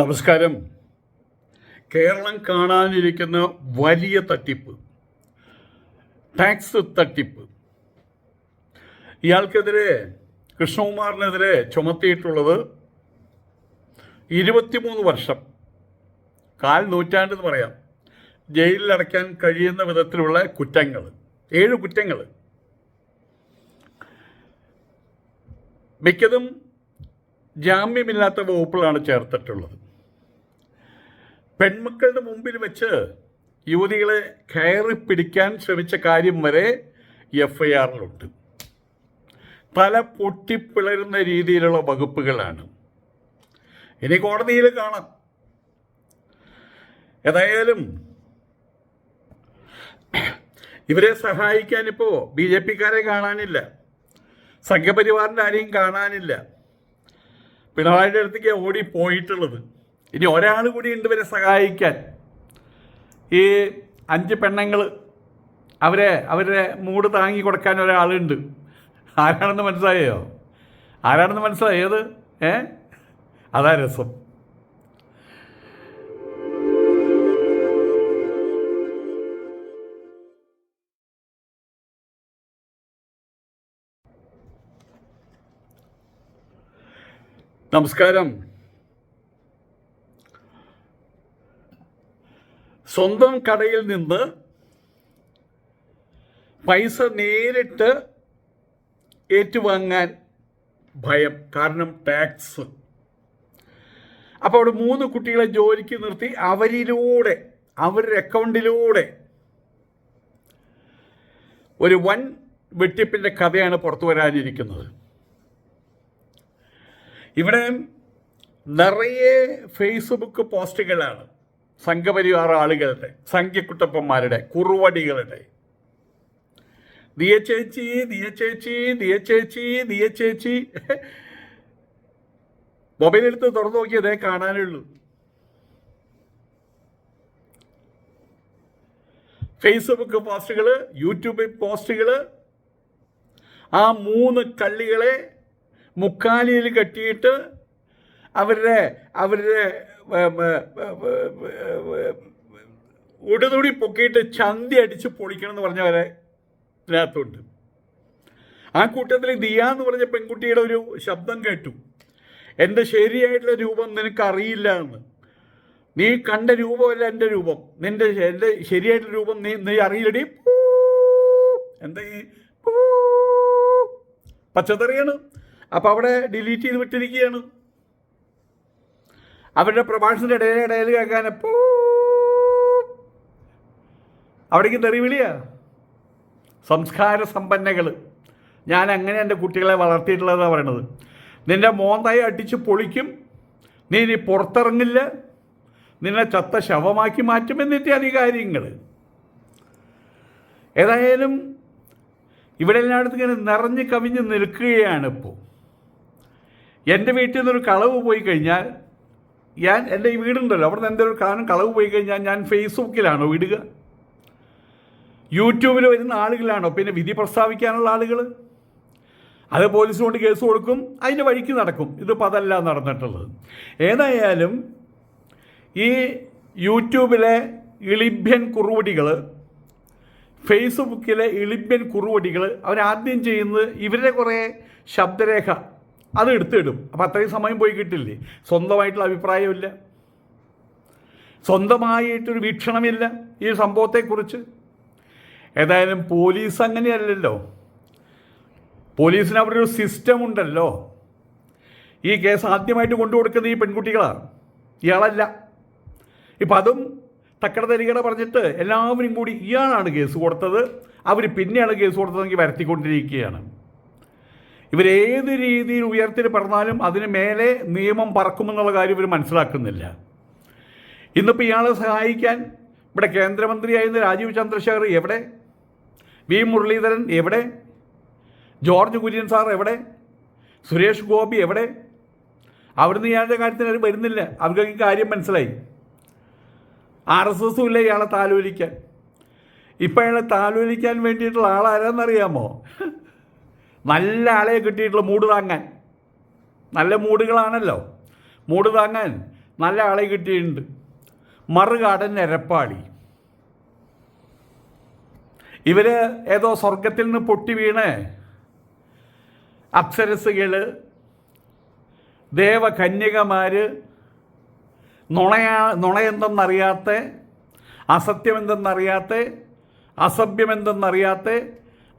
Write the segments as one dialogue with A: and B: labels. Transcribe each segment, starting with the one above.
A: നമസ്കാരം. കേരളം കാണാനിരിക്കുന്ന വലിയ തട്ടിപ്പ് ടാക്സ് തട്ടിപ്പ്. ഇയാൾക്കെതിരെ കൃഷ്ണകുമാറിനെതിരെ ചുമത്തിയിട്ടുള്ളത് ഇരുപത്തിമൂന്ന് വർഷം. കാൽ നൂറ്റാണ്ടെന്ന് പറയാം. ജയിലിൽ അടയ്ക്കാൻ കഴിയുന്ന വിധത്തിലുള്ള കുറ്റങ്ങൾ ഏഴ് കുറ്റങ്ങൾ. മിക്കതും ജാമ്യമില്ലാത്ത വകുപ്പുകളാണ് ചേർത്തിട്ടുള്ളത്. പെൺമക്കളുടെ മുമ്പിൽ വെച്ച് യുവതികളെ കയറി പിടിക്കാൻ ശ്രമിച്ച കാര്യം വരെ എഫ് ഐ ആറിലുണ്ട് തല പൊട്ടിപ്പിളരുന്ന രീതിയിലുള്ള വകുപ്പുകളാണ്. ഇനി കോടതിയിൽ കാണാം. ഏതായാലും ഇവരെ സഹായിക്കാൻ ഇപ്പോൾ ബി ജെ പിക്കാരെ കാണാനില്ല. സംഘപരിവാറിന്റെ ആരെയും കാണാനില്ല. പിണറായിയുടെ അടുത്തേക്ക് ഓടി പോയിട്ടുള്ളത്. ഇനി ഒരാൾ കൂടി ഉണ്ട് ഇവരെ സഹായിക്കാൻ. ഈ അഞ്ച് പെണ്ണുങ്ങൾ അവരെ അവരുടെ മൂട് താങ്ങി കൊടുക്കാൻ ഒരാളുണ്ട് ആരാണെന്ന് മനസ്സിലായോ? ആരാണെന്ന് മനസ്സിലായത് ഏ? അതാ രസം. നമസ്കാരം. സ്വന്തം കടയിൽ നിന്ന് പൈസ നേരിട്ട് ഏറ്റുവാങ്ങാൻ ഭയം കാരണം ടാക്സ് അപ്പോൾ അവിടെ മൂന്ന് കുട്ടികളെ ജോലിക്ക് നിർത്തി അവരിലൂടെ അവരുടെ അക്കൗണ്ടിലൂടെ ഒരു വൻ വെട്ടിപ്പിന്റെ കഥയാണ് പുറത്തു വരാനിരിക്കുന്നത്. ഇവിടെ നിറയെ ഫേസ്ബുക്ക് പോസ്റ്റുകളാണ് സംഘപരിവാർ ആളുകളുടെ സംഖ്യക്കുട്ടപ്പന്മാരുടെ കുറുവടികളുടെ. ദിയച്ചേച്ചി ദിയച്ചേച്ചി ദിയച്ചേച്ചി ദിയച്ചേച്ചി ദിയ ചേച്ചി ദിയ ചേച്ചി. മൊബൈലെടുത്ത് തുറന്നു നോക്കിയതേ കാണാനുള്ളൂ. ഫേസ്ബുക്ക് പോസ്റ്റുകൾ യൂട്യൂബ് പോസ്റ്റുകൾ ആ മൂന്ന് കള്ളികളെ മുക്കാലിയിൽ കെട്ടിയിട്ട് അവരുടെ അവരുടെ ഉടുതുടി പൊക്കിയിട്ട് ചന്തി അടിച്ച് പൊളിക്കണം എന്ന് പറഞ്ഞവരെ ഇതിനകത്തുണ്ട്. ആ കൂട്ടത്തിൽ ദിയ എന്ന് പറഞ്ഞ പെൺകുട്ടിയുടെ ഒരു ശബ്ദം കേട്ടു. എന്റെ ശരിയായിട്ടുള്ള രൂപം നിനക്ക് അറിയില്ല എന്ന്. നീ കണ്ട രൂപമല്ല എന്റെ രൂപം. നിന്റെ എന്റെ ശരിയായിട്ടുള്ള രൂപം നീ നീ അറിയില്ലടി. എന്താ ഈ. പച്ചത്തറിയാണ് അപ്പോൾ അവിടെ ഡിലീറ്റ് ചെയ്ത് വിട്ടിരിക്കുകയാണ്. അവരുടെ പ്രഭാഷണത്തിന്റെ ഇടയിൽ ഇടയിൽ കേൾക്കാൻ പൂ. അവിടേക്ക് തെറിവിളിയാ സംസ്കാര സമ്പന്നകൾ ഞാൻ അങ്ങനെ എന്റെ കുട്ടികളെ വളർത്തിയിട്ടുള്ളതെന്നാണ് പറയണത്. നിന്റെ മോന്തായി അടിച്ച് പൊളിക്കും. നീ ഇനി പുറത്തിറങ്ങില്ല. നിന്നെ ചത്ത ശവമാക്കി മാറ്റുമെന്നിട്ട് അധികാരിങ്ങൾ ഏതായാലും ഇവിടെ എല്ലായിടത്തും ഇങ്ങനെ നിറഞ്ഞ് കവിഞ്ഞ് നിൽക്കുകയാണ് ഇപ്പോൾ എന്റെ വീട്ടിൽ നിന്നൊരു കളവ് പോയി കഴിഞ്ഞാൽ ഞാൻ എന്റെ ഈ വീടുണ്ടല്ലോ അവിടെ നിന്ന് എന്തെങ്കിലും കാരണം കളവ് പോയി കഴിഞ്ഞാൽ ഞാൻ ഫേസ്ബുക്കിലാണോ വിടുക യൂട്യൂബിൽ വരുന്ന ആളുകളാണോ? പിന്നെ വിധി പ്രസ്താവിക്കാനുള്ള ആളുകൾ അത് പോലീസിനോട് കേസ് കൊടുക്കും അതിന്റെ വഴിക്ക് നടക്കും. ഇതിപ്പോൾ അതല്ല നടന്നിട്ടുള്ളത്. ഏതായാലും ഈ യൂട്യൂബിലെ ഇളിഭ്യൻ കുറുവടികൾ ഫേസ്ബുക്കിലെ ഇളിഭ്യൻ കുറുവടികൾ അവരാദ്യം ചെയ്യുന്നത് ഇവരുടെ കുറേ ശബ്ദരേഖ അത് എടുത്തിടും. അപ്പം അത്രയും സമയം പോയി കിട്ടില്ലേ? സ്വന്തമായിട്ടുള്ള അഭിപ്രായമില്ല. സ്വന്തമായിട്ടൊരു വീക്ഷണമില്ല ഈ സംഭവത്തെക്കുറിച്ച്. ഏതായാലും പോലീസ് അങ്ങനെയല്ലല്ലോ. പോലീസിന് അവിടെ ഒരു സിസ്റ്റം ഉണ്ടല്ലോ ഈ കേസ് ആദ്യമായിട്ട് കൊണ്ടുകൊടുക്കുന്ന ഈ പെൺകുട്ടികളാണ് ഇയാളല്ല. ഇപ്പം അതും തക്കട തരികട പറഞ്ഞിട്ട് എല്ലാവരും കൂടി ഇയാളാണ് കേസ് കൊടുത്തത്. അവർ പിന്നെയാണ് കേസ് കൊടുത്തതെങ്കിൽ വരുത്തിക്കൊണ്ടിരിക്കുകയാണ്. ഇവരേത് രീതിയിൽ ഉയർത്തിൽ പറഞ്ഞാലും അതിന് മേലെ നിയമം പറക്കുമെന്നുള്ള കാര്യം ഇവർ മനസ്സിലാക്കുന്നില്ല. ഇന്നിപ്പോൾ ഇയാളെ സഹായിക്കാൻ ഇവിടെ കേന്ദ്രമന്ത്രിയായിരുന്ന രാജീവ് ചന്ദ്രശേഖർ എവിടെ? വി മുരളീധരൻ എവിടെ? ജോർജ് കുര്യൻ സാർ എവിടെ? സുരേഷ് ഗോപി എവിടെ? അവിടുന്ന് ഇയാളുടെ കാര്യത്തിന് അവർ വരുന്നില്ല. അവർക്ക് കാര്യം മനസ്സിലായി. ആർ എസ് എസും ഇല്ല ഇയാളെ താലോലിക്കാൻ. ഇപ്പം അയാളെ താലോലിക്കാൻ വേണ്ടിയിട്ടുള്ള ആളാരാന്നറിയാമോ? നല്ല ആളെ കിട്ടിയിട്ടുള്ള മൂട് താങ്ങാൻ. നല്ല മൂടുകളാണല്ലോ. മൂട് താങ്ങാൻ നല്ല ആളെ കിട്ടിയിട്ടുണ്ട്. മറുകാടൻ എരപ്പാളി. ഇവർ ഏതോ സ്വർഗത്തിൽ നിന്ന് പൊട്ടി വീണ് അപ്സരസുകൾ ദേവകന്യകമാര് നുണയാ നുണയെന്തെന്നറിയാത്ത അസത്യമെന്തെന്നറിയാത്ത അസഭ്യമെന്തെന്നറിയാത്ത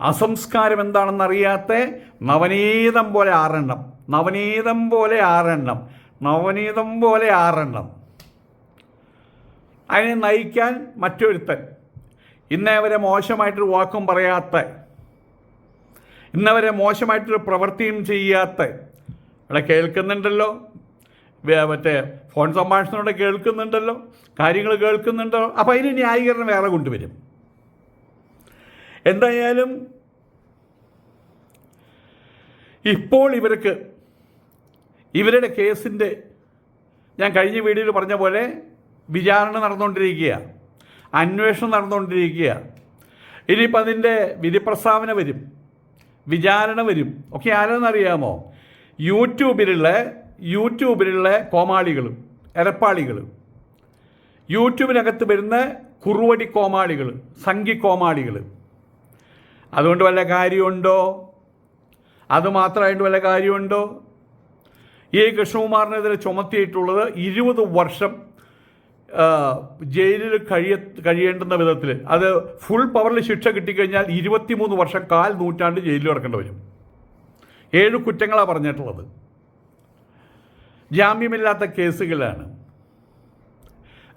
A: അസംസ്കാരം എന്താണെന്ന് എന്താണെന്നറിയാത്ത നവനീതം പോലെ ആറെണ്ണം. നവനീതം പോലെ ആറെണ്ണം. നവനീതം പോലെ ആറെണ്ണം. അതിനെ നയിക്കാൻ മറ്റൊരുത്തൻ. ഇന്നേ വരെ മോശമായിട്ടൊരു വാക്കും പറയാത്ത ഇന്നവരെ മോശമായിട്ടൊരു പ്രവൃത്തിയും ചെയ്യാത്ത. ഇവിടെ കേൾക്കുന്നുണ്ടല്ലോ. മറ്റേ ഫോൺ സംഭാഷണത്തോടെ കേൾക്കുന്നുണ്ടല്ലോ. കാര്യങ്ങൾ കേൾക്കുന്നുണ്ടല്ലോ. അപ്പോൾ അതിന് ന്യായീകരണം വേറെ കൊണ്ടുവരും. എന്തായാലും ഇപ്പോൾ ഇവർക്ക് ഇവരുടെ കേസിന്റെ ഞാൻ കഴിഞ്ഞ വീഡിയോയിൽ പറഞ്ഞ പോലെ വിചാരണ നടന്നുകൊണ്ടിരിക്കുക അന്വേഷണം നടന്നുകൊണ്ടിരിക്കുക. ഇനിയിപ്പോൾ അതിന്റെ വിധി പ്രസ്താവന വരും വിചാരണ വരും. ഒക്കെ ആരെന്നറിയാമോ യൂട്യൂബിലുള്ള യൂട്യൂബിലുള്ള കോമാളികളും എരപ്പാളികളും. യൂട്യൂബിനകത്ത് വരുന്ന കുറുവടി കോമാളികൾ സംഘി കോമാളികൾ അതുകൊണ്ട് വല്ല കാര്യമുണ്ടോ? അതുമാത്രമായിട്ട് വല്ല കാര്യമുണ്ടോ? ഈ കൃഷ്ണകുമാറിനെതിരെ ചുമത്തിയിട്ടുള്ളത് ഇരുപത് വർഷം ജയിലിൽ കഴിയ കഴിയേണ്ടുന്ന വിധത്തിൽ അത് ഫുൾ പവറിൽ ശിക്ഷ കിട്ടിക്കഴിഞ്ഞാൽ ഇരുപത്തിമൂന്ന് വർഷം കാൽ നൂറ്റാണ്ട് ജയിലിൽ കിടക്കേണ്ടി വരും. ഏഴ് കുറ്റങ്ങളാണ് പറഞ്ഞിട്ടുള്ളത്. ജാമ്യമില്ലാത്ത കേസുകളാണ്.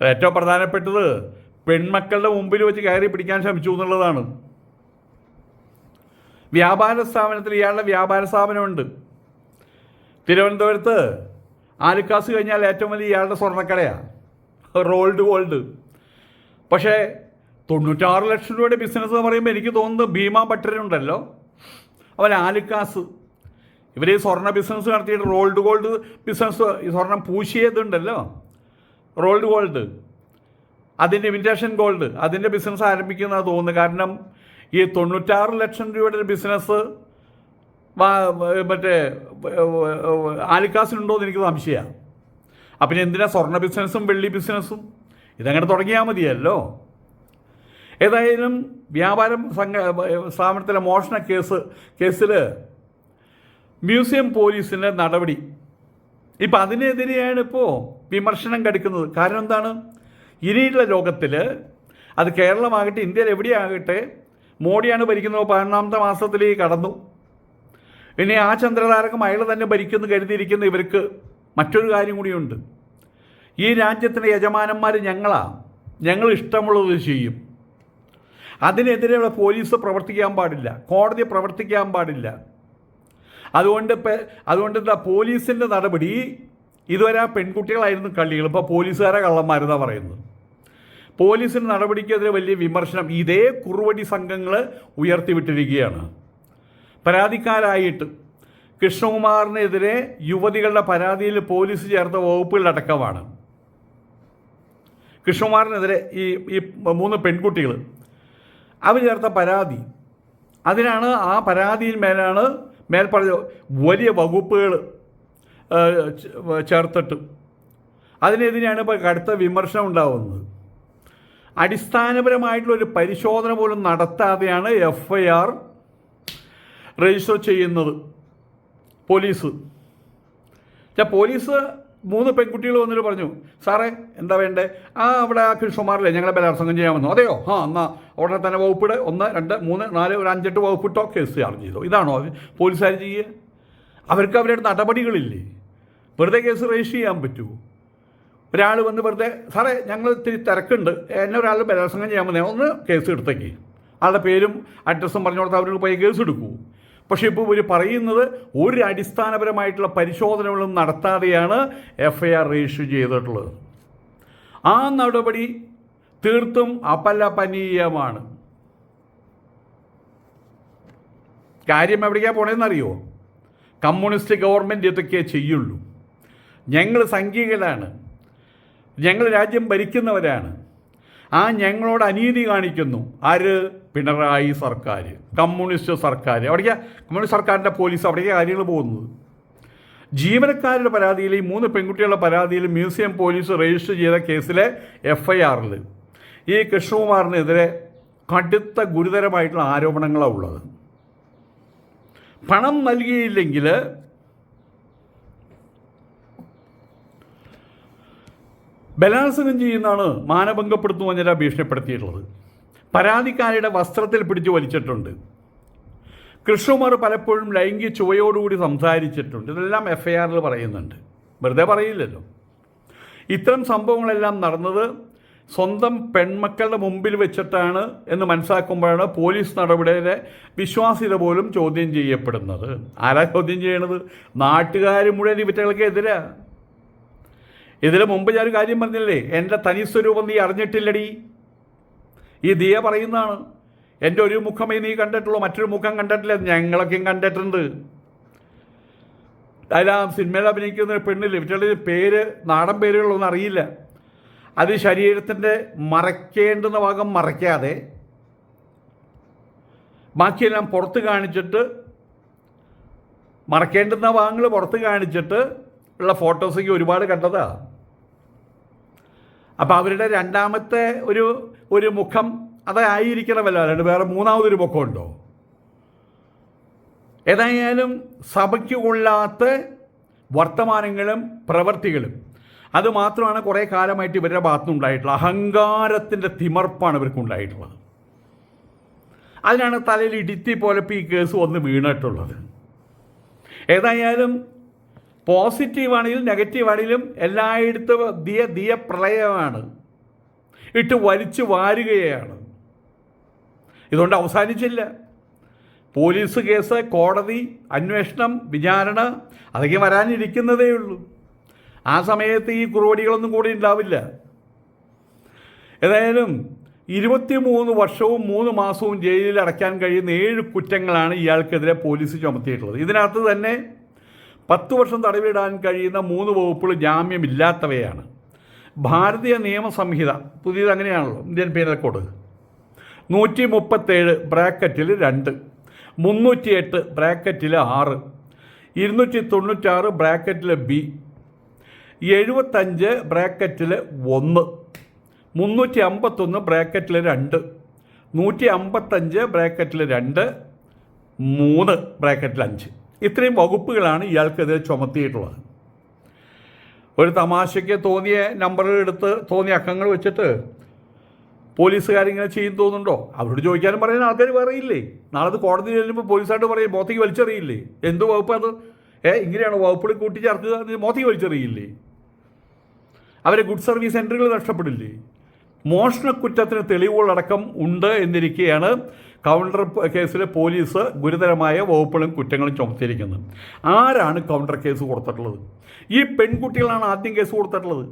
A: ഏറ്റവും പ്രധാനപ്പെട്ടത് പെൺമക്കളുടെ മുമ്പിൽ വെച്ച് കയറി പിടിക്കാൻ ശ്രമിച്ചു എന്നുള്ളതാണ്. വ്യാപാര സ്ഥാപനത്തിൽ ഇയാളുടെ വ്യാപാര സ്ഥാപനമുണ്ട്. തിരുവനന്തപുരത്ത് ആലുക്കാസ് കഴിഞ്ഞാൽ ഏറ്റവും വലിയ ഇയാളുടെ സ്വർണക്കടയാണ് റോൾഡ് ഗോൾഡ്. പക്ഷേ തൊണ്ണൂറ്റാറ് ലക്ഷം രൂപയുടെ ബിസിനസ് എന്ന് പറയുമ്പോൾ എനിക്ക് തോന്നുന്നത് ഭീമ ഭട്ടരുണ്ടല്ലോ. അവൻ ആലുക്കാസ് ഇവർ ഈ സ്വർണ ബിസിനസ് നടത്തിയിട്ട് റോൾഡ് ഗോൾഡ് ബിസിനസ് ഈ സ്വർണം പൂശിയതുണ്ടല്ലോ. Rolled gold. അതിന്റെ ഇമിറ്റേഷൻ ഗോൾഡ്. അതിന്റെ ബിസിനസ് ആരംഭിക്കുന്നതാണ് തോന്നുന്നു. കാരണം ഈ തൊണ്ണൂറ്റാറ് ലക്ഷം രൂപയുടെ ഒരു ബിസിനസ് മറ്റേ ആലിക്കാസിനുണ്ടോ എന്ന് എനിക്ക് സംശയമാണ് അപ്പം എന്തിനാ സ്വർണ ബിസിനസ്സും വെള്ളി ബിസിനസ്സും? ഇതങ്ങനെ തുടങ്ങിയാൽ മതിയല്ലോ. ഏതായാലും വ്യാപാരം സംഘ സ്ഥാപനത്തിലെ മോഷണ കേസ് കേസിൽ മ്യൂസിയം പോലീസിന്റെ നടപടി. ഇപ്പം അതിനെതിരെയാണ് ഇപ്പോൾ വിമർശനം കടുക്കുന്നത്. കാരണം എന്താണ്? ഇനിയുള്ള ലോകത്തിൽ അത് കേരളമാകട്ടെ ഇന്ത്യയിൽ എവിടെയാകട്ടെ മോഡിയാണ് ഭരിക്കുന്നത് പതിനൊന്നാമത്തെ മാസത്തിലേക്ക് കടന്നു. പിന്നെ ആ ചന്ദ്രതാരകം അയാൾ തന്നെ ഭരിക്കുന്നു കരുതിയിരിക്കുന്ന ഇവർക്ക് മറ്റൊരു കാര്യം കൂടിയുണ്ട്. ഈ രാജ്യത്തിന്റെ യജമാനന്മാർ ഞങ്ങളാണ് ഞങ്ങൾ ഇഷ്ടമുള്ളത് ചെയ്യും. അതിനെതിരെ ഇവിടെ പോലീസ് പ്രവർത്തിക്കാൻ പാടില്ല. കോടതി പ്രവർത്തിക്കാൻ പാടില്ല. അതുകൊണ്ട് അതുകൊണ്ട് എന്താ പോലീസിന്റെ നടപടി? ഇതുവരെ ആ പെൺകുട്ടികളായിരുന്നു കള്ളികൾ. ഇപ്പോൾ പോലീസുകാരെ കള്ളന്മാരെന്നാണ് പറയുന്നത്. പോലീസിന്റെ നടപടിക്കെതിരെ വലിയ വിമർശനം. ഇതേ കുറുവടി സംഘങ്ങൾ ഉയർത്തിവിട്ടിരിക്കുകയാണ്. പരാതിക്കാരായിട്ട് കൃഷ്ണകുമാറിനെതിരെ യുവതികളുടെ പരാതിയിൽ പോലീസ് ചേർത്ത വകുപ്പുകളടക്കമാണ് കൃഷ്ണകുമാറിനെതിരെ ഈ ഈ മൂന്ന് പെൺകുട്ടികൾ അവർ ചേർത്ത പരാതി. അതിനാണ് ആ പരാതിയിൽ മേലാണ് മേൽപ്പറഞ്ഞ വലിയ വകുപ്പുകൾ ചേർത്തിട്ട്. അതിനെതിരെയാണ് ഇപ്പോൾ കടുത്ത വിമർശനം ഉണ്ടാവുന്നത്. അടിസ്ഥാനപരമായിട്ടുള്ളൊരു പരിശോധന പോലും നടത്താതെയാണ് എഫ് ഐ ആർ രജിസ്റ്റർ ചെയ്യുന്നത് പോലീസ്. പോലീസ് മൂന്ന് പെൺകുട്ടികൾ വന്നിട്ട് പറഞ്ഞു സാറേ എന്താ വേണ്ടേ? ആ അവിടെ ആ കൃഷ്ണകുമാറില്ലേ ഞങ്ങളെ ബലാത്സംഗം ചെയ്യാൻ വന്നു. അതെയോ? ആ എന്നാൽ ഉടനെ തന്നെ വകുപ്പിടെ ഒന്ന് രണ്ട് മൂന്ന് നാല് ഒരു അഞ്ചെട്ട് വകുപ്പിട്ടോ കേസ് ചാർജ് ചെയ്തോ. ഇതാണോ പോലീസുകാർ ചെയ്യുക അവർക്ക് അവരുടെ നടപടികളില്ലേ? വെറുതെ കേസ് രജിസ്റ്റർ ചെയ്യാൻ പറ്റുമോ ഒരാൾ വന്ന് വെറുതെ സാറേ ഞങ്ങൾ ഇത്തിരി തിരക്കുണ്ട്. എന്നെ ഒരാൾ ബലാത്സംഗം ചെയ്യാൻ വന്നേ ഒന്ന് കേസ് എടുത്തേക്ക്. ആളുടെ പേരും അഡ്രസ്സും പറഞ്ഞു കൊടുത്താൽ അവർക്ക് പോയി കേസ് എടുക്കൂ. പക്ഷേ ഇപ്പോൾ ഇവർ പറയുന്നത് ഒരു അടിസ്ഥാനപരമായിട്ടുള്ള പരിശോധനകളും നടത്താതെയാണ് എഫ് ഐ ആർ രജിസ്റ്റർ ചെയ്തിട്ടുള്ളത്. ആ നടപടി തീർത്തും അപലപനീയമാണ്. കാര്യം എവിടേക്കാണ് പോണേന്നറിയോ? കമ്മ്യൂണിസ്റ്റ് ഗവൺമെന്റ് ഇതൊക്കെ ചെയ്യുള്ളൂ. ഞങ്ങൾ സംഘികളാണ്. ഞങ്ങൾ രാജ്യം ഭരിക്കുന്നവരാണ്. ആ ഞങ്ങളോട് അനീതി കാണിക്കുന്നു. ആര്? പിണറായി സർക്കാർ കമ്മ്യൂണിസ്റ്റ് സർക്കാർ അവിടേക്ക് കമ്മ്യൂണിസ്റ്റ് സർക്കാരിന്റെ പോലീസ് അവിടേക്ക് കാര്യങ്ങൾ പോകുന്നത്. ജീവനക്കാരുടെ പരാതിയിൽ ഈ മൂന്ന് പെൺകുട്ടികളുടെ പരാതിയിൽ മ്യൂസിയം പോലീസ് രജിസ്റ്റർ ചെയ്ത കേസിലെ എഫ് ഐ ആറിൽ ഈ കൃഷ്ണകുമാറിനെതിരെ കടുത്ത ഗുരുതരമായിട്ടുള്ള ആരോപണങ്ങളാണ് ഉള്ളത്. പണം നൽകിയില്ലെങ്കിൽ ബലാത്സംഗം ചെയ്യുന്നതാണ് മാനഭംഗപ്പെടുത്തുന്നു പറഞ്ഞാൽ ഭീഷണിപ്പെടുത്തിയിട്ടുള്ളത്. പരാതിക്കാരിയുടെ വസ്ത്രത്തിൽ പിടിച്ചു വലിച്ചിട്ടുണ്ട്. കൃഷ്ണകുമാർ പലപ്പോഴും ലൈംഗിക ചുവയോടുകൂടി സംസാരിച്ചിട്ടുണ്ട്. ഇതെല്ലാം എഫ് ഐ ആറിൽ പറയുന്നുണ്ട്. വെറുതെ പറയില്ലല്ലോ. ഇത്തരം സംഭവങ്ങളെല്ലാം നടന്നത് സ്വന്തം പെൺമക്കളുടെ മുമ്പിൽ വെച്ചിട്ടാണ് എന്ന് മനസ്സിലാക്കുമ്പോഴാണ് പോലീസ് നടപടിയുടെ വിശ്വാസ്യത പോലും ചോദ്യം ചെയ്യപ്പെടുന്നത്. ആരാ ചോദ്യം ചെയ്യണത്? നാട്ടുകാർ മുഴുവൻ ഇവറ്റകൾക്ക് എതിരാ ഇതിന് മുമ്പ് ഞാനൊരു കാര്യം പറഞ്ഞില്ലേ? എന്റെ തനി സ്വരൂപം നീ അറിഞ്ഞിട്ടില്ലടി. ഈ ദിയ പറയുന്നതാണ് എന്റെ ഒരു മുഖമേ നീ കണ്ടിട്ടുള്ളൂ മറ്റൊരു മുഖം കണ്ടിട്ടില്ല ഞങ്ങളൊക്കെയും കണ്ടിട്ടുണ്ട്. അതിലാ സിനിമയിൽ അഭിനയിക്കുന്ന പെണ്ണില്ല ഇവരുടെ പേര് നാടൻ പേരുകളൊന്നും അറിയില്ല. അത് ശരീരത്തിന്റെ മറയ്ക്കേണ്ടുന്ന ഭാഗം മറയ്ക്കാതെ ബാക്കിയെല്ലാം പുറത്ത് കാണിച്ചിട്ട് മറക്കേണ്ടുന്ന ഭാഗങ്ങൾ പുറത്ത് കാണിച്ചിട്ട് ഉള്ള ഫോട്ടോസൊക്കെ ഒരുപാട് കണ്ടതാ. അപ്പോൾ അവരുടെ രണ്ടാമത്തെ ഒരു ഒരു മുഖം അതായിരിക്കണമല്ലോ അല്ലാണ്ട് വേറെ മൂന്നാമതൊരു മുഖമുണ്ടോ? ഏതായാലും സഭയ്ക്ക് കൊള്ളാത്ത വർത്തമാനങ്ങളും പ്രവർത്തികളും. അതുമാത്രമാണ് കുറേ കാലമായിട്ട് ഇവരുടെ ഭാഗത്തുനിന്നുണ്ടായിട്ടുള്ളത് അഹങ്കാരത്തിന്റെ തിമർപ്പാണ് ഇവർക്കുണ്ടായിട്ടുള്ളത് അതിനാണ് തലയിൽ ഇടിത്തി പോലപ്പോൾ ഈ കേസ് വന്ന് വീണിട്ടുള്ളത്. ഏതായാലും പോസിറ്റീവ് ആണെങ്കിലും നെഗറ്റീവ് ആണെങ്കിലും എല്ലായിടത്തും ദിയ ദിയ പ്രളയമാണ് ഇട്ട് വലിച്ചു വാരുകയാണ്. ഇതുകൊണ്ട് അവസാനിച്ചില്ല. പോലീസ് കേസ് കോടതി അന്വേഷണം വിചാരണ അതൊക്കെ വരാനിരിക്കുന്നതേ ഉള്ളൂ. ആ സമയത്ത് ഈ കുറവടികളൊന്നും കൂടി ഉണ്ടാവില്ല. ഏതായാലും ഇരുപത്തിമൂന്ന് വർഷവും മൂന്ന് മാസവും ജയിലിൽ അടയ്ക്കാൻ കഴിയുന്ന ഏഴ് കുറ്റങ്ങളാണ് ഇയാൾക്കെതിരെ പോലീസ് ചുമത്തിയിട്ടുള്ളത്. ഇതിനകത്ത് തന്നെ പത്ത് വർഷം തടവിടാൻ കഴിയുന്ന മൂന്ന് വകുപ്പുകൾ ജാമ്യമില്ലാത്തവയാണ്. ഭാരതീയ നിയമസംഹിത പുതിയത് അങ്ങനെയാണല്ലോ ഇന്ത്യൻ പീനൽ കോഡ് നൂറ്റി മുപ്പത്തേഴ് ബ്രാക്കറ്റിൽ രണ്ട് മുന്നൂറ്റിയെട്ട് ബ്രാക്കറ്റിൽ ആറ് ഇരുന്നൂറ്റി തൊണ്ണൂറ്റാറ് ബ്രാക്കറ്റിൽ ബി എഴുപത്തഞ്ച് ബ്രാക്കറ്റിൽ ഒന്ന് മുന്നൂറ്റി അമ്പത്തൊന്ന് ബ്രാക്കറ്റിൽ രണ്ട് നൂറ്റി അമ്പത്തഞ്ച് ബ്രാക്കറ്റിൽ രണ്ട് മൂന്ന് ബ്രാക്കറ്റിൽ അഞ്ച്. ഇത്രയും വകുപ്പുകളാണ് ഇയാൾക്കെതിരെ ചുമത്തിയിട്ടുള്ളത്. ഒരു തമാശയ്ക്ക് തോന്നിയ നമ്പറുകൾ എടുത്ത് തോന്നിയ അക്കങ്ങൾ വെച്ചിട്ട് പോലീസുകാരിങ്ങനെ ചെയ്യും തോന്നുന്നുണ്ടോ? അവരോട് ചോദിക്കാനും പറയുന്ന ആൾക്കാർ പറയില്ലേ നാളെ അത് കോടതി ചെല്ലുമ്പോൾ പോലീസായിട്ട് പറയും മോത്തേക്ക് വലിച്ചെറിയില്ലേ? എന്ത് വകുപ്പ് അത്? ഏ ഇങ്ങനെയാണ് വകുപ്പുകൾ കൂട്ടിച്ചേർക്കുക മോത്തേക്ക് വലിച്ചെറിയില്ലേ? അവരെ ഗുഡ് സർവീസ് സെന്ററുകൾ നഷ്ടപ്പെടില്ലേ? മോഷണക്കുറ്റത്തിന് തെളിവുകളടക്കം ഉണ്ട് എന്നിരിക്കെയാണ് കൗണ്ടർ കേസിൽ പോലീസ് ഗുരുതരമായ വകുപ്പുകളും കുറ്റങ്ങളും ചുമത്തിയിരിക്കുന്നത് ആരാണ് കൗണ്ടർ കേസ് കൊടുത്തിട്ടുള്ളത്? ഈ പെൺകുട്ടികളാണ് ആദ്യം കേസ് കൊടുത്തിട്ടുള്ളത്.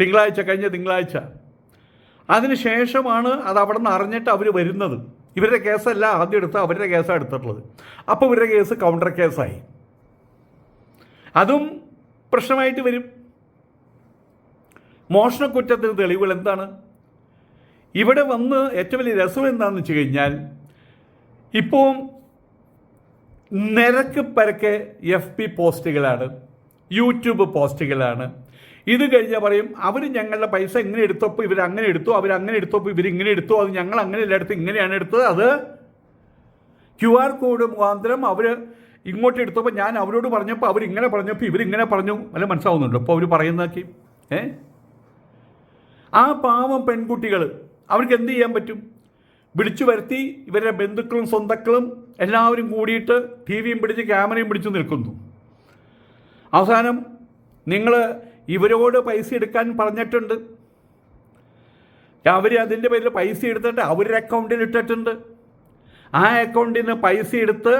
A: തിങ്കളാഴ്ച കഴിഞ്ഞ തിങ്കളാഴ്ച. അതിനുശേഷമാണ് അത് അവിടെ നിന്ന് അറിഞ്ഞിട്ട് അവർ വരുന്നത്. ഇവരുടെ കേസല്ല ആദ്യം എടുത്ത് അവരുടെ കേസാണ് എടുത്തിട്ടുള്ളത്. അപ്പോൾ ഇവരുടെ കേസ് കൗണ്ടർ കേസായി അതും പ്രശ്നമായിട്ട് വരും. മോഷണക്കുറ്റത്തിന് തെളിവുകൾ എന്താണ്? ഇവിടെ വന്ന് ഏറ്റവും വലിയ രസം എന്താണെന്ന് വെച്ച് കഴിഞ്ഞാൽ ഇപ്പോൾ നിരക്ക് പരക്കെ എഫ് പി പോസ്റ്റുകളാണ് യൂട്യൂബ് പോസ്റ്റുകളാണ്. ഇത് കഴിഞ്ഞാൽ പറയും അവർ ഞങ്ങളുടെ പൈസ എങ്ങനെ എടുത്തപ്പോൾ ഇവർ അങ്ങനെ എടുത്തു അവർ അങ്ങനെ എടുത്തപ്പോൾ ഇവർ ഇങ്ങനെ എടുത്തു അത് ഞങ്ങൾ അങ്ങനെ എടുത്ത് ഇങ്ങനെയാണ് എടുത്തത് അത് ക്യു ആർ കോഡ് മുഖാന്തരം അവർ ഇങ്ങോട്ട് എടുത്തപ്പോൾ ഞാൻ അവരോട് പറഞ്ഞപ്പോൾ അവർ ഇങ്ങനെ പറഞ്ഞപ്പോൾ ഇവരിങ്ങനെ പറഞ്ഞു. അല്ല മനസ്സിലാവുന്നുണ്ടോ? അപ്പോൾ അവർ പറയുന്നതാക്കി ഏ? ആ പാവം പെൺകുട്ടികൾ അവർക്ക് എന്ത് ചെയ്യാൻ പറ്റും? വിളിച്ചു വരുത്തി ഇവരുടെ ബന്ധുക്കളും സ്വന്തക്കളും എല്ലാവരും കൂടിയിട്ട് ടി വിയും പിടിച്ച് ക്യാമറയും പിടിച്ച് നിൽക്കുന്നു. അവസാനം നിങ്ങൾ ഇവരോട് പൈസ എടുക്കാൻ പറഞ്ഞിട്ടുണ്ട്. അവർ അതിന്റെ പേരിൽ പൈസ എടുത്തിട്ട് അവരുടെ അക്കൗണ്ടിൽ ഇട്ടിട്ടുണ്ട്. ആ അക്കൗണ്ടിൽ നിന്ന് പൈസ എടുത്ത്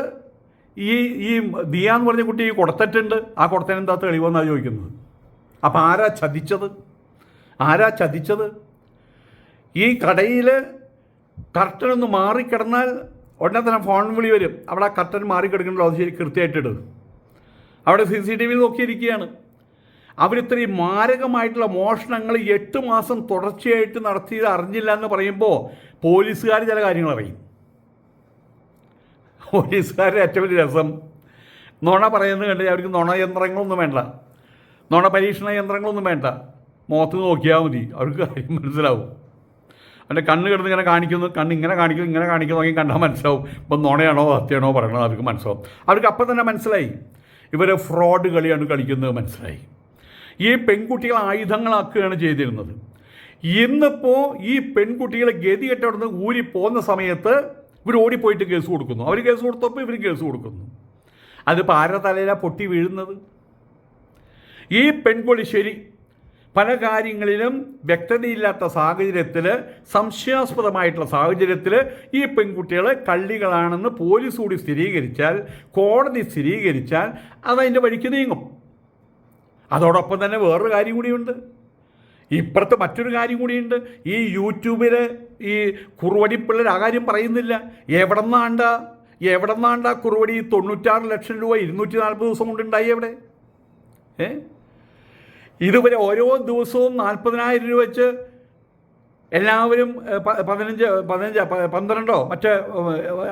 A: ഈ ഈ ദിയ എന്ന് പറഞ്ഞ കുട്ടി കൊടുത്തിട്ടുണ്ട്. ആ കൊടുത്തതിന് എന്താ തെളിവെന്നാണ് ചോദിക്കുന്നത്? അപ്പം ആരാ ചതിച്ചത്? ആരാ ചതിച്ചത്? ഈ കടയിൽ കർട്ടൻ ഒന്ന് മാറിക്കിടന്നാൽ ഉടനെ തന്നെ ഫോൺ വിളി വരും. അവിടെ ആ കർട്ടൻ മാറിക്കിടക്കണല്ലോ അത് ശരി കൃത്യമായിട്ടിട് അവിടെ സി സി ടി വിയിൽ നോക്കിയിരിക്കുകയാണ്. അവരിത്രയും മാരകമായിട്ടുള്ള മോഷണങ്ങൾ എട്ട് മാസം തുടർച്ചയായിട്ട് നടത്തിയത് അറിഞ്ഞില്ല എന്ന് പറയുമ്പോൾ പോലീസുകാർ ചില കാര്യങ്ങൾ അറിയും. പോലീസുകാരുടെ ഏറ്റവും വലിയ രസം നുണ പറയുന്നത് കണ്ടു അവർക്ക് നുണ യന്ത്രങ്ങളൊന്നും വേണ്ട. നുണ പരീക്ഷണ യന്ത്രങ്ങളൊന്നും വേണ്ട. മുഖത്ത് നോക്കിയാൽ മതി. അവർക്ക് കാര്യം മനസ്സിലാവും. അവന്റെ കണ്ണ് കിടന്ന് ഇങ്ങനെ കാണിക്കുന്നു കണ്ണ് ഇങ്ങനെ കാണിക്കുന്നു ഇങ്ങനെ കാണിക്കുന്നു നോക്കി കണ്ടാൽ മനസ്സിലാവും. ഇപ്പം നുണയാണോ സത്യമാണോ പറയണത് അവർക്ക് മനസ്സിലാവും. അവർക്ക് അപ്പം തന്നെ മനസ്സിലായി. ഇവർ ഫ്രോഡ് കളിയാണ് കളിക്കുന്നത് മനസ്സിലായി. ഈ പെൺകുട്ടികൾ ആയുധങ്ങളാക്കുകയാണ് ചെയ്തിരുന്നത്. ഇന്നിപ്പോൾ ഈ പെൺകുട്ടികളെ ഗതി കെട്ടവിടുന്ന് ഊരി പോകുന്ന സമയത്ത് ഇവർ ഓടിപ്പോയിട്ട് കേസ് കൊടുക്കുന്നു. അവർ കേസ് കൊടുത്തപ്പോൾ ഇവർ കേസ് കൊടുക്കുന്നു. അതിപ്പോൾ ആരുടെ തലയിലാണ് പൊട്ടി വീഴുന്നത്? ഈ പെൺകുട്ടി ശരി പല കാര്യങ്ങളിലും വ്യക്തതയില്ലാത്ത സാഹചര്യത്തിൽ സംശയാസ്പദമായിട്ടുള്ള സാഹചര്യത്തിൽ ഈ പെൺകുട്ടികൾ കള്ളികളാണെന്ന് പോലീസ് കൂടി സ്ഥിരീകരിച്ചാൽ കോടതി സ്ഥിരീകരിച്ചാൽ അതതിന്റെ വഴിക്ക് നീങ്ങും. അതോടൊപ്പം തന്നെ വേറൊരു കാര്യം കൂടിയുണ്ട്. ഇപ്പുറത്ത് മറ്റൊരു കാര്യം കൂടിയുണ്ട്. ഈ യൂട്യൂബിൽ ഈ കുറുവടി പിള്ളേർ ആ കാര്യം പറയുന്നില്ല. എവിടെ നിന്നാണ്ട എവിടെ നിന്നാണ്ട കുറുവടി തൊണ്ണൂറ്റാറ് ലക്ഷം രൂപ ഇരുന്നൂറ്റി നാൽപ്പത് ദിവസം കൊണ്ടുണ്ടായി എവിടെ ഏ? ഇതുവരെ ഓരോ ദിവസവും നാൽപ്പതിനായിരം രൂപ വെച്ച് എല്ലാവരും പതിനഞ്ച് പതിനഞ്ച് പന്ത്രണ്ടോ മറ്റേ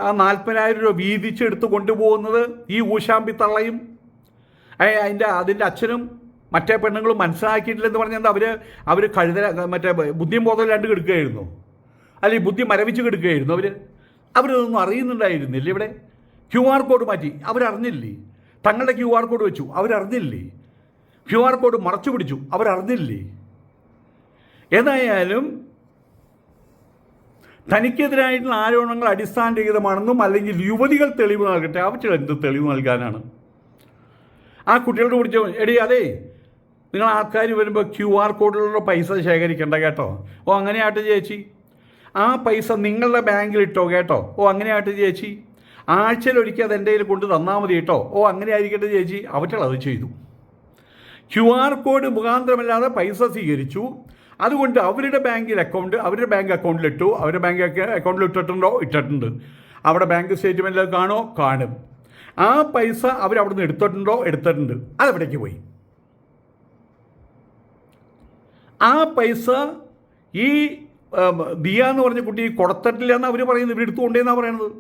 A: ആ നാൽപ്പതിനായിരം രൂപ വീതിച്ചെടുത്ത് കൊണ്ടുപോകുന്നത് ഈ ഊശാമ്പി തള്ളയും അതിന്റെ അതിന്റെ അച്ഛനും മറ്റേ പെണ്ണുങ്ങളും മനസ്സിലാക്കിയിട്ടില്ലെന്ന് പറഞ്ഞാൽ അവർ അവർ കഴുത മറ്റേ ബുദ്ധിയും ബോധം രണ്ട് കെടുക്കുകയായിരുന്നു അല്ലെങ്കിൽ ബുദ്ധി മരവിച്ച് കെടുക്കുകയായിരുന്നു അവർ അവരതൊന്നും അറിയുന്നുണ്ടായിരുന്നില്ല ഇവിടെ. ക്യു ആർ കോഡ് മാറ്റി. അവരറിഞ്ഞില്ലേ? തങ്ങളുടെ ക്യു ആർ കോഡ് വെച്ചു. അവരറിഞ്ഞില്ലേ? ക്യു ആർ കോഡ് മറച്ചു പിടിച്ചു. അവരറിഞ്ഞില്ലേ? ഏതായാലും തനിക്കെതിരായിട്ടുള്ള ആരോപണങ്ങൾ അടിസ്ഥാനരഹിതമാണെന്നും അല്ലെങ്കിൽ യുവതികൾ തെളിവ് നൽകട്ടെ അവർക്ക് എന്ത് തെളിവ് നൽകാനാണ്? ആ കുട്ടികളോട് പിടിച്ച് എടി അതെ നിങ്ങൾ ആൾക്കാർ വരുമ്പോൾ ക്യു ആർ കോഡിലുള്ള പൈസ ശേഖരിക്കണ്ട കേട്ടോ. ഓ അങ്ങനെയായിട്ട് ചേച്ചി. ആ പൈസ നിങ്ങളുടെ ബാങ്കിൽ ഇട്ടോ കേട്ടോ. ഓ അങ്ങനെയായിട്ട് ചേച്ചി. ആഴ്ചയിൽ ഒരിക്കൽ അത് എന്റെ കയ്യിൽ കൊണ്ട് തന്നാൽ മതി കേട്ടോ. ഓ അങ്ങനെ ആയിരിക്കട്ടെ ചേച്ചി. അവറ്റകൾ അത് ചെയ്തു. ക്യു ആർ കോഡ് മുഖാന്തരമല്ലാതെ പൈസ സ്വീകരിച്ചു. അതുകൊണ്ട് അവരുടെ ബാങ്കിൽ അക്കൗണ്ട് അവരുടെ ബാങ്ക് അക്കൗണ്ടിലിട്ടു അവരുടെ ബാങ്ക് അക്കൗണ്ടിൽ ഇട്ടിട്ടുണ്ടോ? ഇട്ടിട്ടുണ്ട്. അവിടെ ബാങ്ക് സ്റ്റേറ്റ്മെന്റിൽ കാണോ? കാണും. ആ പൈസ അവരവിടെ നിന്ന് എടുത്തിട്ടുണ്ടോ? എടുത്തിട്ടുണ്ട്. അതെവിടേക്ക് പോയി? ആ പൈസ ഈ ദിയ എന്ന് പറഞ്ഞ കുട്ടി കൊടുത്തിട്ടില്ല എന്ന് അവർ പറയുന്നത് ഇവർ പറയുന്നത്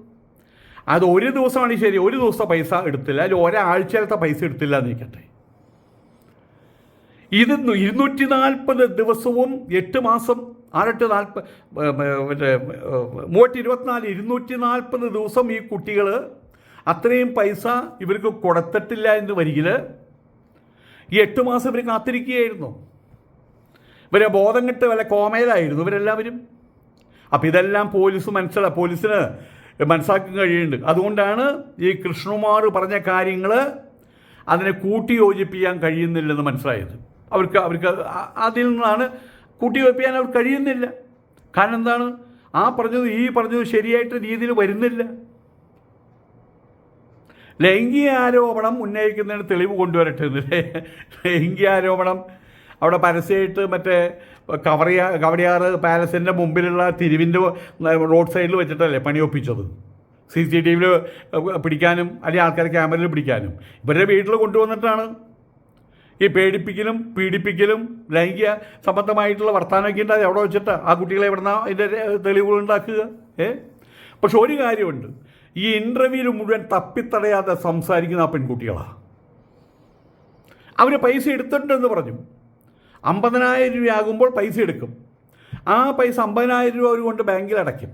A: അത് ഒരു ദിവസമാണ് ശരി. ഒരു ദിവസത്തെ പൈസ എടുത്തില്ല. അല്ലെങ്കിൽ ഒരാഴ്ചയിലത്തെ പൈസ എടുത്തില്ല എന്ന് നിൽക്കട്ടെ ഇത് ഇരുന്നൂറ്റി നാൽപ്പത് ദിവസവും എട്ട് മാസം ആറെട്ട് നാൽപ്പത് മറ്റേ മൂവായിരത്തി ഇരുപത്തിനാല് ഇരുന്നൂറ്റി നാൽപ്പത് ദിവസം ഈ കുട്ടികൾ അത്രയും പൈസ ഇവർക്ക് കൊടുത്തിട്ടില്ല എന്ന് വരികിൽ ഈ എട്ട് മാസം ഇവർ കാത്തിരിക്കുകയായിരുന്നു. ഇവരെ ബോധം കെട്ട് വല്ല കോമയിലായിരുന്നു ഇവരെല്ലാവരും. അപ്പം ഇതെല്ലാം പോലീസ് മനസ്സിലാ പോലീസിന് മനസ്സിലാക്കാൻ കഴിയുന്നുണ്ട്. അതുകൊണ്ടാണ് ഈ കൃഷ്ണകുമാർ പറഞ്ഞ കാര്യങ്ങൾ അതിനെ കൂട്ടി യോജിപ്പിക്കാൻ കഴിയുന്നില്ലെന്ന് മനസ്സിലായത്. അവർക്ക് അവർക്ക് അതിൽ നിന്നാണ് കൂട്ടി യോജിപ്പിക്കാൻ അവർക്ക് കഴിയുന്നില്ല. കാരണം എന്താണ്? ആ പറഞ്ഞത് ഈ പറഞ്ഞത് ശരിയായിട്ട് രീതിയിൽ വരുന്നില്ല. ലൈംഗിക ആരോപണം ഉന്നയിക്കുന്നതിന് തെളിവ് കൊണ്ടുവരട്ടെ എന്ന് ലൈംഗിക ആരോപണം അവിടെ പരസ്യമായിട്ട് മറ്റേ കവറിയാ കവടിയാറ് പാലസിന്റെ മുമ്പിലുള്ള തിരിവിന്റെ റോഡ് സൈഡിൽ വെച്ചിട്ടല്ലേ പണിയൊപ്പിച്ചത്. സി സി ടി വിയിൽ പിടിക്കാനും അല്ലെങ്കിൽ ആൾക്കാരെ ക്യാമറയിൽ പിടിക്കാനും. ഇവരുടെ വീട്ടിൽ കൊണ്ടുവന്നിട്ടാണ്. ഈ പേടിപ്പിക്കലും പീഡിപ്പിക്കലും ലൈംഗിക സംബന്ധമായിട്ടുള്ള വർത്തമാനമൊക്കെ ഉണ്ടാകും എവിടെ വെച്ചിട്ട് ആ കുട്ടികളെ എവിടുന്ന അതിന്റെ തെളിവുകൾ ഉണ്ടാക്കുക? ഏ? പക്ഷെ ഒരു കാര്യമുണ്ട്. ഈ ഇന്റർവ്യൂവിൽ മുഴുവൻ തപ്പിത്തടയാതെ സംസാരിക്കുന്ന ആ പെൺകുട്ടികളാണ് അവർ പൈസ എടുത്തിട്ടുണ്ടെന്ന് പറഞ്ഞു. അമ്പതിനായിരം രൂപയാകുമ്പോൾ പൈസ എടുക്കും. ആ പൈസ അമ്പതിനായിരം രൂപ അവർ കൊണ്ട് ബാങ്കിൽ അടയ്ക്കും.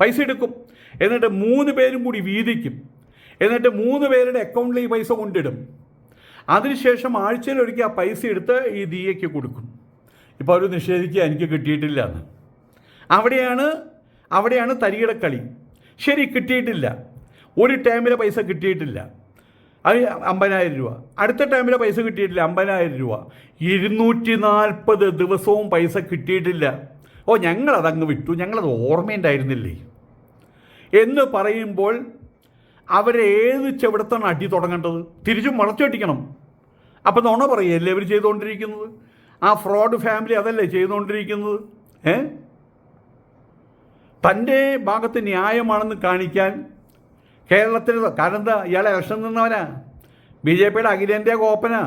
A: പൈസ എടുക്കും. എന്നിട്ട് മൂന്ന് പേരും കൂടി വീതിക്കും. എന്നിട്ട് മൂന്ന് പേരുടെ അക്കൗണ്ടിൽ ഈ പൈസ കൊണ്ടിടും. അതിനുശേഷം ആഴ്ചയിൽ ഒരിക്കൽ ആ പൈസ എടുത്ത് ഈ ദിയയ്ക്ക് കൊടുക്കും. ഇപ്പോൾ അവർ നിഷേധിക്കുക എനിക്ക് കിട്ടിയിട്ടില്ല എന്ന്. അവിടെയാണ് അവിടെയാണ് തരികിട കളി ശരി കിട്ടിയിട്ടില്ല. ഒരു ടൈമിലെ പൈസ കിട്ടിയിട്ടില്ല. അത് അമ്പതിനായിരം രൂപ. അടുത്ത ടൈമിലെ പൈസ കിട്ടിയിട്ടില്ല അമ്പതിനായിരം രൂപ. ഇരുന്നൂറ്റി നാൽപ്പത് ദിവസവും പൈസ കിട്ടിയിട്ടില്ല. ഓ ഞങ്ങളതങ്ങ് വിട്ടു. ഞങ്ങളത് ഓർമ്മയുണ്ടായിരുന്നില്ലേ? എന്ന് പറയുമ്പോൾ അവരെ ഏത് ചെവിടത്താണ് അടി തുടങ്ങേണ്ടത്? തിരിച്ചും മുളച്ചടിക്കണം അപ്പം നുണ പറയല്ലേ അവർ ചെയ്തുകൊണ്ടിരിക്കുന്നത് ആ ഫ്രോഡ് ഫാമിലി അതല്ലേ ചെയ്തുകൊണ്ടിരിക്കുന്നത് ഏ? തന്റെ ഭാഗത്ത് ന്യായമാണെന്ന് കാണിക്കാൻ കേരളത്തിൽ കാരണം എന്താ? ഇയാളെ ഇലക്ഷൻ നിന്നവനാ. ബി ജെ പിയുടെ അഖിലേന്ത്യാ കോപ്പനാ.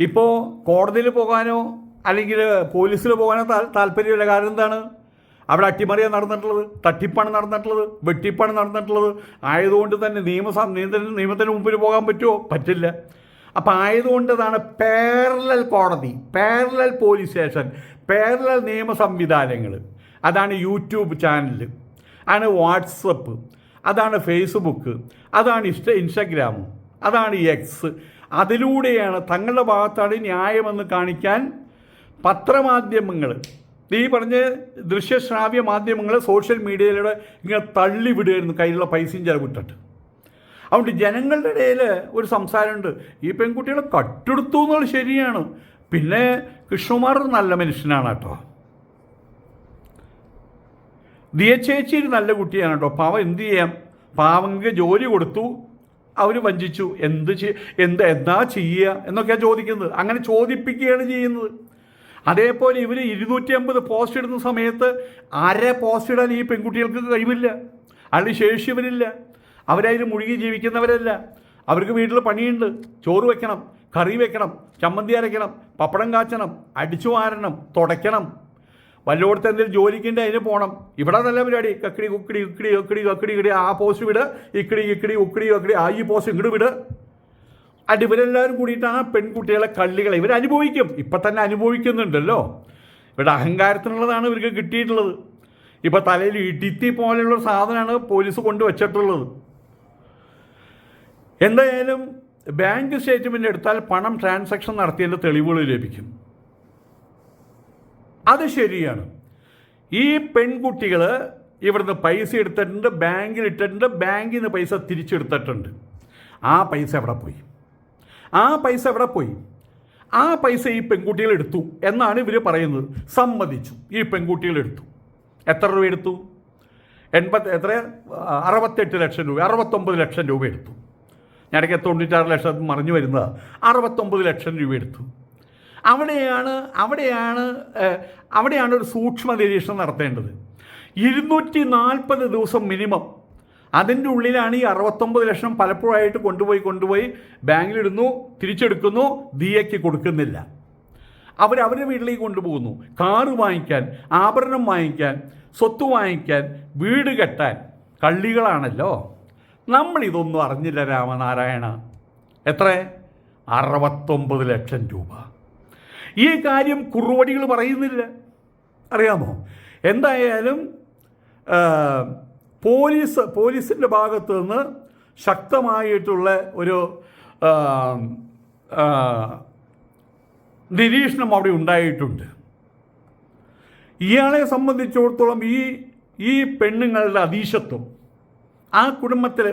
A: ഇപ്പോൾ കോടതിയിൽ പോകാനോ അല്ലെങ്കിൽ പോലീസിൽ പോകാനോ താല്പര്യമില്ല. കാരണം എന്താണ്? അവിടെ അട്ടിമറിയ നടന്നിട്ടുള്ളത് തട്ടിപ്പാണ് നടന്നിട്ടുള്ളത് വെട്ടിപ്പാണ് നടന്നിട്ടുള്ളത്. ആയതുകൊണ്ട് തന്നെ നിയമ നിയമത്തിന് നിയമത്തിന് മുമ്പിൽ പോകാൻ പറ്റുമോ? പറ്റില്ല. അപ്പോൾ ആയതുകൊണ്ട് ഇതാണ് പാരലൽ കോടതി പാരലൽ പോലീസ് സ്റ്റേഷൻ പാരലൽ നിയമ സംവിധാനങ്ങൾ അതാണ് യൂട്യൂബ് ചാനൽ ആണ് വാട്സപ്പ് അതാണ് ഫേസ്ബുക്ക് അതാണ് ഇൻസ്റ്റ ഇൻസ്റ്റഗ്രാം അതാണ് എക്സ് അതിലൂടെയാണ് തങ്ങളുടെ ഭാഗത്താണ് ന്യായമെന്ന് കാണിക്കാൻ പത്രമാധ്യമങ്ങൾ ഈ പറഞ്ഞ ദൃശ്യശ്രാവ്യ മാധ്യമങ്ങൾ സോഷ്യൽ മീഡിയയിലൂടെ ഇങ്ങനെ തള്ളിവിടുകയായിരുന്നു കയ്യിലുള്ള പൈസയും ചിലവിട്ടിട്ട്. അതുകൊണ്ട് ജനങ്ങളുടെ ഇടയിൽ ഒരു സംസാരമുണ്ട്. ഈ പെൺകുട്ടികളെ കട്ടെടുത്തു എന്നുള്ളത് ശരിയാണ്. പിന്നെ കൃഷ്ണകുമാർ നല്ല മനുഷ്യനാണ് കേട്ടോ. ദിയ ചേച്ചി ഒരു നല്ല കുട്ടിയാണ് കേട്ടോ. പാവം എന്ത് ചെയ്യാം? പാവങ്ങൾക്ക് ജോലി കൊടുത്തു. അവർ വഞ്ചിച്ചു. എന്ത് എന്ത് എന്താ ചെയ്യുക എന്നൊക്കെയാണ് ചോദിക്കുന്നത്. അങ്ങനെ ചോദിപ്പിക്കുകയാണ് ചെയ്യുന്നത്. അതേപോലെ ഇവർ ഇരുന്നൂറ്റി അമ്പത് പോസ്റ്റ് ഇടുന്ന സമയത്ത് അര പോസ്റ്റ് ഇടാൻ ഈ പെൺകുട്ടികൾക്ക് കഴിവില്ല. അതിന് ശേഷിയവരില്ല അവരതിൽ മുഴുകി ജീവിക്കുന്നവരല്ല. അവർക്ക് വീട്ടിൽ പണിയുണ്ട്. ചോറ് വെക്കണം കറി വെക്കണം ചമ്മന്തി അരയ്ക്കണം പപ്പടം കാച്ചണം അടിച്ചു വാരണം തുടയ്ക്കണം. വല്ലോടത്ത് എന്തെങ്കിലും ജോലിക്കുണ്ട് അതിന് പോകണം ഇവിടെ നല്ല പരിപാടി. കക്കിടി കുക്കിടി ഇക്കിടി കക്കിടി കക്കിടി ഇക്കിടി ആ പോസ്റ്റ് വിട്. ഇക്കിടി ഇക്കിടി ഉക്കിടി കക്കിടി. ആ ഈ പോസ്റ്റ് ഇങ്ങോട്ട് വിട്. അടി ഇവരെല്ലാവരും കൂടിയിട്ടാണ് പെൺകുട്ടികളെ കള്ളികളെ ഇവർ അനുഭവിക്കും. ഇപ്പം തന്നെ അനുഭവിക്കുന്നുണ്ടല്ലോ. ഇവരുടെ അഹങ്കാരത്തിനുള്ളതാണ് ഇവർക്ക് കിട്ടിയിട്ടുള്ളത്. ഇപ്പം തലയിൽ ഇടിത്തി പോലെയുള്ള സാധനമാണ് പോലീസ് കൊണ്ടുവച്ചിട്ടുള്ളത്. എന്തായാലും ബാങ്ക് സ്റ്റേറ്റ്മെന്റ് എടുത്താൽ പണം ട്രാൻസാക്ഷൻ നടത്തിയതിന്റെ തെളിവുകൾ ലഭിക്കും. അത് ശരിയാണ്. ഈ പെൺകുട്ടികൾ ഇവിടുന്ന് പൈസ എടുത്തിട്ടുണ്ട് ബാങ്കിൽ ഇട്ടിട്ടുണ്ട് ബാങ്കിൽ നിന്ന് പൈസ തിരിച്ചെടുത്തിട്ടുണ്ട്. ആ പൈസ എവിടെ പോയി? ആ പൈസ എവിടെ പോയി? ആ പൈസ ഈ പെൺകുട്ടികൾ എടുത്തു എന്നാണ് ഇവർ പറയുന്നത്. സമ്മതിച്ചു. ഈ പെൺകുട്ടികൾ എടുത്തു. എത്ര രൂപ എടുത്തു? എൺപത്തി എത്ര? അറുപത്തെട്ട് ലക്ഷം രൂപ അറുപത്തൊമ്പത് ലക്ഷം രൂപ എടുത്തു. ഞാനൊക്കെ തൊണ്ണൂറ്റാറ് ലക്ഷം മറിഞ്ഞു വരുന്നത്. അറുപത്തൊമ്പത് ലക്ഷം രൂപ എടുത്തു. അവിടെയാണ് അവിടെയാണ് അവിടെയാണ് ഒരു സൂക്ഷ്മ നിരീക്ഷണം നടത്തേണ്ടത്. ഇരുന്നൂറ്റി നാൽപ്പത് ദിവസം മിനിമം അതിന്റെ ഉള്ളിലാണ് ഈ അറുപത്തൊമ്പത് ലക്ഷം പലപ്പോഴായിട്ട് കൊണ്ടുപോയി കൊണ്ടുപോയി ബാങ്കിലിടുന്നു തിരിച്ചെടുക്കുന്നു ദിയയ്ക്ക് കൊടുക്കുന്നില്ല. അവർ അവരുടെ വീട്ടിലേക്ക് കൊണ്ടുപോകുന്നു. കാറ് വാങ്ങിക്കാൻ ആഭരണം വാങ്ങിക്കാൻ സ്വത്ത് വാങ്ങിക്കാൻ വീട് കെട്ടാൻ. കള്ളികളാണല്ലോ. നമ്മളിതൊന്നും അറിഞ്ഞില്ല രാമനാരായണ. എത്ര? അറുപത്തൊമ്പത് ലക്ഷം രൂപ. ഈ കാര്യം കുറുവടികൾ പറയുന്നില്ല. അറിയാമോ? എന്തായാലും പോലീസ് പോലീസിന്റെ ഭാഗത്തു നിന്ന് ശക്തമായിട്ടുള്ള ഒരു നിരീക്ഷണം അവിടെ ഉണ്ടായിട്ടുണ്ട്. ഇയാളെ സംബന്ധിച്ചിടത്തോളം ഈ ഈ പെണ്ണുങ്ങളുടെ അതീശത്വം ആ കുടുംബത്തിൽ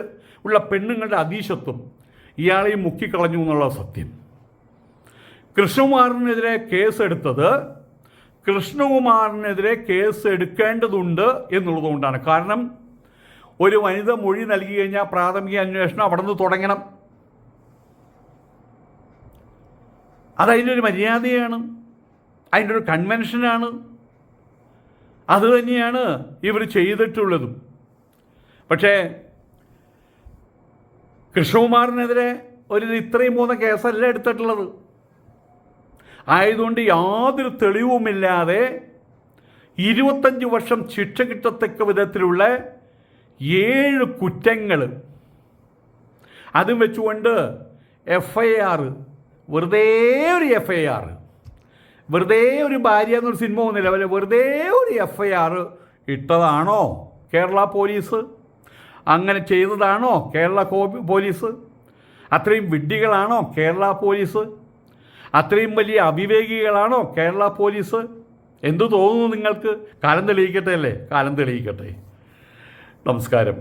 A: ഉള്ള പെണ്ണുങ്ങളുടെ അതീശത്വം ഇയാളെ മുക്കിക്കളഞ്ഞു എന്നുള്ള സത്യം. കൃഷ്ണകുമാറിനെതിരെ കേസെടുത്തത് കൃഷ്ണകുമാറിനെതിരെ കേസ് എടുക്കേണ്ടതുണ്ട് എന്നുള്ളതുകൊണ്ടാണ്. കാരണം ഒരു വനിത മൊഴി നൽകി കഴിഞ്ഞാൽ പ്രാഥമിക അന്വേഷണം അവിടെ നിന്ന് തുടങ്ങണം. അതതിന്റെ ഒരു മര്യാദയാണ്. അതിന്റെ ഒരു കൺവെൻഷനാണ്. അത് തന്നെയാണ് ഇവർ ചെയ്തിട്ടുള്ളതും. പക്ഷേ കൃഷ്ണകുമാറിനെതിരെ ഒരു ഇത്രയും മൂന്ന് കേസല്ല എടുത്തിട്ടുള്ളത്. ആയതുകൊണ്ട് യാതൊരു തെളിവുമില്ലാതെ ഇരുപത്തഞ്ച് വർഷം ശിക്ഷ കിട്ടത്തക്ക വിധത്തിലുള്ള ഏഴ് കുറ്റങ്ങൾ അതും വെച്ചുകൊണ്ട് എഫ് ഐ ആർ വെറുതെ ഒരു എഫ് ഐ ആർ വെറുതെ ഒരു ഭാര്യ എന്നൊരു സിനിമ ഒന്നുമില്ല പോലെ വെറുതെ ഒരു എഫ് ഐ ആർ ഇട്ടതാണോ കേരള പോലീസ്? അങ്ങനെ ചെയ്തതാണോ കേരള പോലീസ്? അത്രയും വിഡ്ഢികളാണോ കേരള പോലീസ്? അത്രയും വലിയ അവിവേകികളാണോ കേരള പോലീസ്? എന്തു തോന്നുന്നു നിങ്ങൾക്ക്? കാലം തെളിയിക്കട്ടെ അല്ലേ? കാലം തെളിയിക്കട്ടെ. നമസ്കാരം.